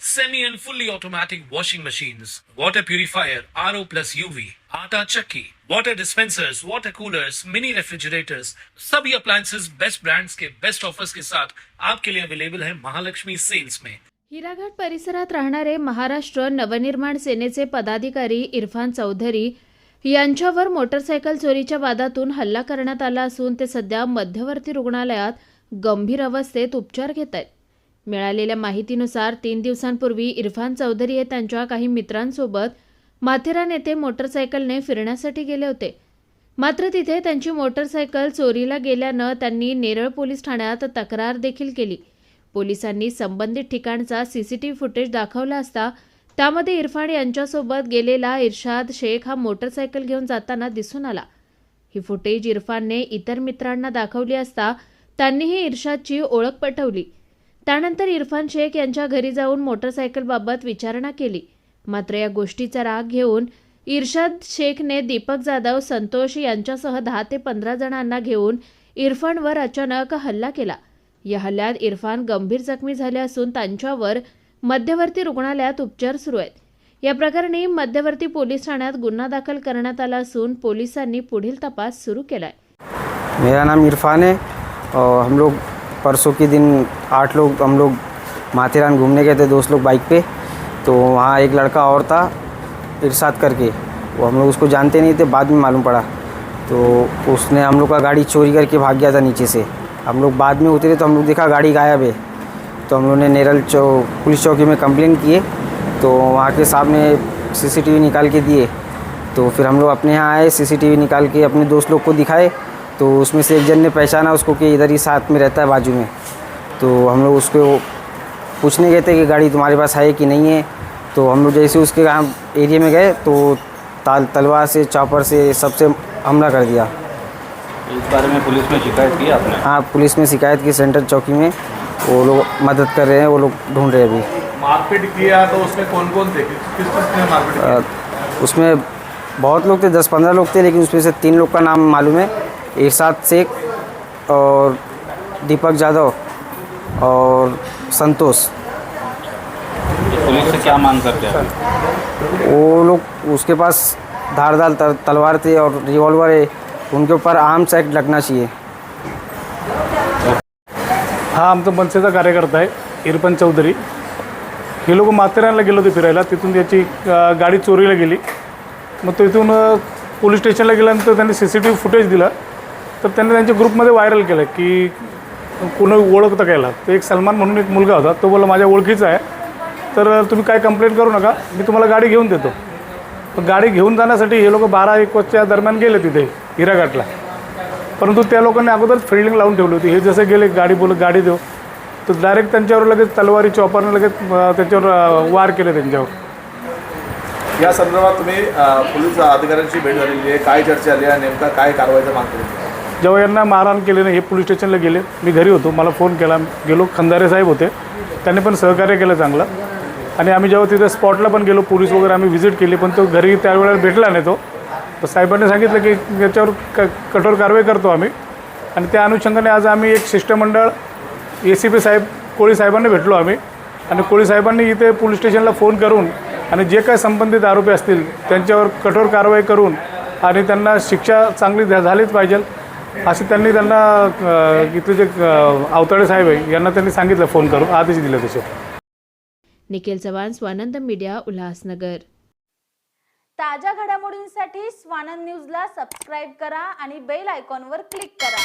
semi and fully automatic washing machines, water purifier, RO plus UV, आटा चक्की, water dispensers, water coolers, mini refrigerators, सभी appliances. Best brands के best offers के साथ आपके लिए अवेलेबल है महालक्ष्मी सेल्स में हिराघाट परिसरात राहणारे महाराष्ट्र नवनिर्माण सेनेचे पदाधिकारी इरफान चौधरी यांच्यावर मोटरसायकल चोरीच्या वादातून हल्ला करण्यात आला असून ते सध्या मध्यवर्ती रुग्णालयात गंभीर अवस्थेत उपचार घेत आहेत. मिळालेल्या माहितीनुसार तीन दिवसांपूर्वी इरफान चौधरी हे त्यांच्या काही मित्रांसोबत माथेरान येथे मोटरसायकलने फिरण्यासाठी गेले होते. मात्र तिथे त्यांची मोटरसायकल चोरीला गेल्यानं त्यांनी नेरळ पोलीस ठाण्यात तक्रार देखील केली. पोलिसांनी संबंधित ठिकाणचा सीसीटीव्ही फुटेज दाखवला असता त्यामध्ये इरफान यांच्यासोबत गेलेला इर्शाद शेख हा मोटरसायकल घेऊन जाताना दिसून आला. ही फुटेज इरफानने इतर मित्रांना दाखवली असता त्यांनीही इर्शादची ओळख पटवली. त्यानंतर इरफान शेख यांच्या घरी जाऊन मोटरसायकलबाबत विचारणा केली. मात्र या गोष्टीचा राग घेऊन इर्शाद शेखने दीपक जाधव संतोष यांच्यासह दहा ते पंधरा जणांना घेऊन इरफानवर अचानक हल्ला केला. या हल्ल्यात इरफान गंभीर जखमी झाले असून त्यांच्यावर मध्यवर्ती रुग्णालयात उपचार सुरू आहेत. या प्रकरणी मध्यवर्ती पोलीस ठाण्यात गुन्हा दाखल करण्यात आला असून पोलिसांनी पुढील तपास सुरू केलाय. मेरा नाम इरफान है और हम लोग परसों के दिन आठ लोग, हम लोग माथेरान घूमने गए थे, दोस्त लोग बाइक पे। तो वहाँ एक लड़का और था, इरशाद करके। वो हम लोग उसको जानते नहीं थे, बाद में मालूम पड़ा। तो उसने हम लोग का गाड़ी चोरी करके भाग गया था नीचे से। हम लोग बाद में उतरे तो हम लोग देखा गाड़ी गायब है। तो हम लोग ने नेरल चौ, पुलिस चौकी में कंप्लेंट किए। तो वहाँ के साहब ने सीसीटीवी निकाल के दिए। तो फिर हम लोग अपने यहाँ आए, सीसीटीवी निकाल के अपने दोस्त लोग को दिखाए। तो उसमें से एक जन ने पहचाना उसको कि इधर ही साथ में रहता है बाजू में। तो हम लोग उसको पूछने गए थे कि गाड़ी तुम्हारे पास है कि नहीं है? तो हम लोग जैसे उसके यहाँ एरिया में गए तो ताल तलवार से चॉपर से सबसे हमला कर दिया। इस बारे में पुलिस में शिकायत की आपने? हाँ पुलिस में शिकायत की सेंट्रल चौकी में। वो लोग मदद कर रहे हैं वो लोग ढूंढ रहे हैं अभी। मारपीट किया तो उसमें कौन कौन थे? किस किस मारपीट किया? उसमें बहुत लोग थे दस पंद्रह लोग थे लेकिन उसमें से तीन लोग का नाम मालूम है। इरशाद शेख और दीपक जाधव और संतोष। पुलिस से क्या मांग करते हैं? वो लोग उसके पास धारदार त- तलवार थे और रिवॉल्वर है। उनके ऊपर आर्म्स एक्ट लगना चाहिए। हा आमचा मनसेचा कार्यकर्ता आहे इरफान चौधरी. हे लोक माथेरानला गेले होते फिरायला. तिथून त्याची अ, गाडी चोरीला गेली. मग तो इथून अ, पोलीस स्टेशनला गेल्यानंतर त्यांनी C C T V footage दिला. तर त्यांनी त्यांच्या ग्रुपमध्ये व्हायरल केलं की कोणी ओळखतं कायला. तर एक सलमान म्हणून एक मुलगा होता तो बोला माझ्या ओळखीचा आहे. तर तुम्ही काय कंप्लेंट करू नका मी तुम्हाला गाडी घेऊन देतो. पण गाडी घेऊन जाण्यासाठी हे लोक बारा एक वाजच्या दरम्यान गेले तिथे हिराघाटला. परंतु त्या लोकांनी अगोदर फिल्डिंग लावून ठेवली होती. हे जसे गेले गाडी बोल गाडी देऊ. तर डायरेक्ट त्यांच्यावर लगेच तलवारी चॉपरने लगेच त्यांच्यावर वार केले त्यांच्यावर. या संदर्भात तुम्ही पोलीस अधिकाऱ्यांची भेट झालेली आहे. काय चर्चा झाली आहे? नेमका काय कारवाईचा मागतो जेव्हा यांना मारहाण केले नाही हे पोलीस स्टेशनला गेले. मी घरी होतो. मला फोन केला. गेलो. खंदारे साहेब होते. त्यांनी पण सहकार्य केलं चांगलं. आणि आम्ही जेव्हा तिथे स्पॉटला पण गेलो पोलीस वगैरे आम्ही व्हिजिट केली पण तो घरी त्यावेळेला भेटला नाही तो. तर साहेबांनी सांगितलं की याच्यावर क कठोर कारवाई करतो आम्ही. आणि त्या अनुषंगाने आज आम्ही एक शिष्टमंडळ ए सी पी साहेब कोळी साहेबांना भेटलो आम्ही. आणि कोळी साहेबांनी इथे पोलीस स्टेशनला फोन करून आणि जे काही संबंधित आरोपी असतील त्यांच्यावर कठोर कारवाई करून आणि त्यांना शिक्षा चांगली झालीच पाहिजे. असे त्यांनी त्यांना इथले जे अ, आवताडे साहेब आहे यांना त्यांनी सांगितलं फोन करून आदेश दिले तसे. निखिल चव्हाण स्वानंद मीडिया उल्हासनगर. ताज्या घडामोडींसाठी स्वानंद न्यूजला सबस्क्राईब करा आणि बेल आयकॉनवर क्लिक करा.